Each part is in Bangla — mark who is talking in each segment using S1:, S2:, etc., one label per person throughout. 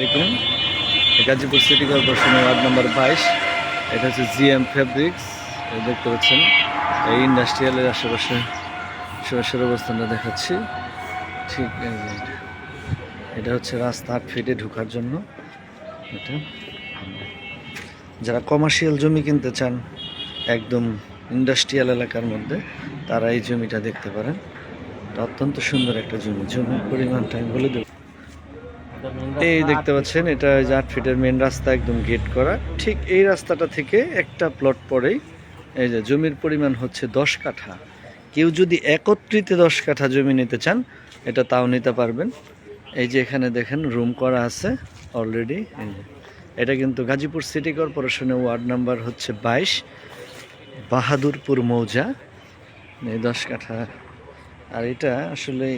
S1: দেখুন গাজীপুর সিটি কর্পোরেশনের ওয়ার্ড নাম্বার বাইশ। এটা হচ্ছে জিএম ফেব্রিক্স দেখতে পাচ্ছেন। এই ইন্ডাস্ট্রিয়ালের আশেপাশে সরাসরি অবস্থানটা দেখাচ্ছি। ঠিক এটা। হচ্ছে রাস্তা আট ফিটে ঢোকার জন্য। এটা। যারা কমার্শিয়াল জমি কিনতে চান, একদম ইন্ডাস্ট্রিয়াল এলাকার মধ্যে, তারা এই জমিটা দেখতে পারেন। অত্যন্ত সুন্দর একটা জমি। জমির পরিমাণটা আমি বলে দেবো। এই দেখতে পাচ্ছেন এটা আট ফিটের মেন রাস্তা একদম গেট করা। ঠিক এই রাস্তাটা থেকে একটা প্লট পরেই এই যে জমির পরিমাণ হচ্ছে দশ কাঠা। কেউ যদি একত্রিতে দশ কাঠা জমি নিতে চান এটা তাও নিতে পারবেন। এই যে এখানে দেখেন রুম করা আছে অলরেডি এটা কিন্তু গাজীপুর সিটি কর্পোরেশনের ওয়ার্ড নাম্বার হচ্ছে বাইশ বাহাদুরপুর মৌজা। এই দশ কাঠা। আর এটা আসলে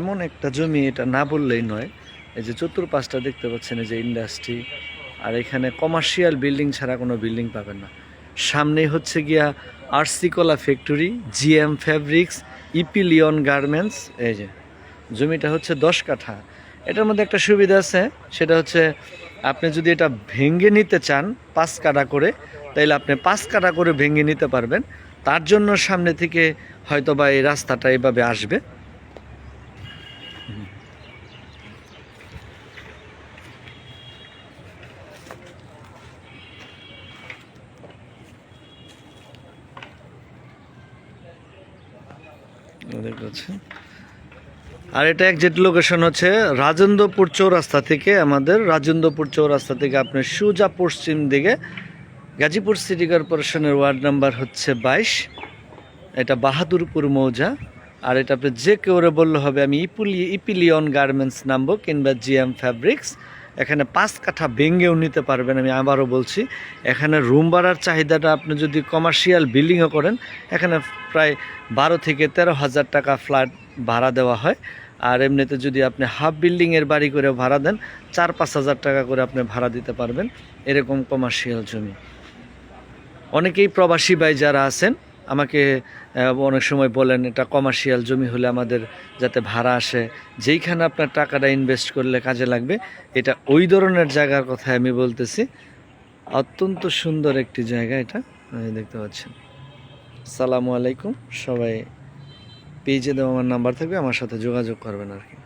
S1: এমন একটা জমি এটা না বললেই নয় এই যে চতুর্পাশটা দেখতে পাচ্ছেন, এই যে ইন্ডাস্ট্রি আর এখানে কমার্শিয়াল বিল্ডিং ছাড়া কোনো বিল্ডিং পাবেন না। সামনেই হচ্ছে গিয়া RC cola factory GM fabrics Epyllion garments এই যে জমিটা হচ্ছে দশ কাঠা। এটার মধ্যে একটা সুবিধা আছে, সেটা হচ্ছে আপনি যদি এটা ভেঙে নিতে চান পাঁচ কাটা করে, তাইলে আপনি পাঁচ কাটা করে ভেঙে নিতে পারবেন। তার জন্য সামনে থেকে হয়তো বা এই রাস্তাটা এভাবে আসবে। দেখতে পাচ্ছেন। আর এটা একজেক্ট লোকেশন হচ্ছে রাজেন্দ্রপুর চৌরাস্তা থেকে আমাদের রাজেন্দ্রপুর চৌরাস্তা থেকে আপনার সুজা পশ্চিম দিকে গাজীপুর সিটি কর্পোরেশনের ওয়ার্ড নাম্বার হচ্ছে বাইশ। এটা বাহাদুরপুর মৌজা। আর এটা আপনি যে কেউ বললে হবে, আমি ইপুলি ইপিলিয়ন গার্মেন্টস নামবো কিংবা জিএম ফ্যাব্রিক্স এখানে পাঁচ কাঠা ভেঙ্গেও নিতে পারবেন, আমি আবারও বলছি। এখানে রুম ভাড়ার চাহিদাটা আপনি যদি কমার্শিয়াল বিল্ডিংও করেন, এখানে প্রায় বারো থেকে তেরো হাজার টাকা ফ্ল্যাট ভাড়া দেওয়া হয়। আর এমনিতে যদি আপনি হাফ বিল্ডিংয়ের বাড়ি করে ভাড়া দেন, চার পাঁচ হাজার টাকা করে আপনি ভাড়া দিতে পারবেন, এরকম কমার্শিয়াল জমি। অনেকেই প্রবাসী ভাই যারা আছেন আমাকে অনেক সময় বলেন, এটা কমার্শিয়াল জমি হলে আমাদের যাতে ভাড়া আসে, যেইখানে আপনার টাকাটা ইনভেস্ট করলে কাজে লাগবে, এটা ওই ধরনের জায়গার কথা আমি বলতেছি। অত্যন্ত সুন্দর একটি জায়গা এটা দেখতে পাচ্ছেন। সালামু আলাইকুম, সবাই পেজে দেওয়া আমার নাম্বার থাকবে, আমার সাথে যোগাযোগ করবেন আর কি।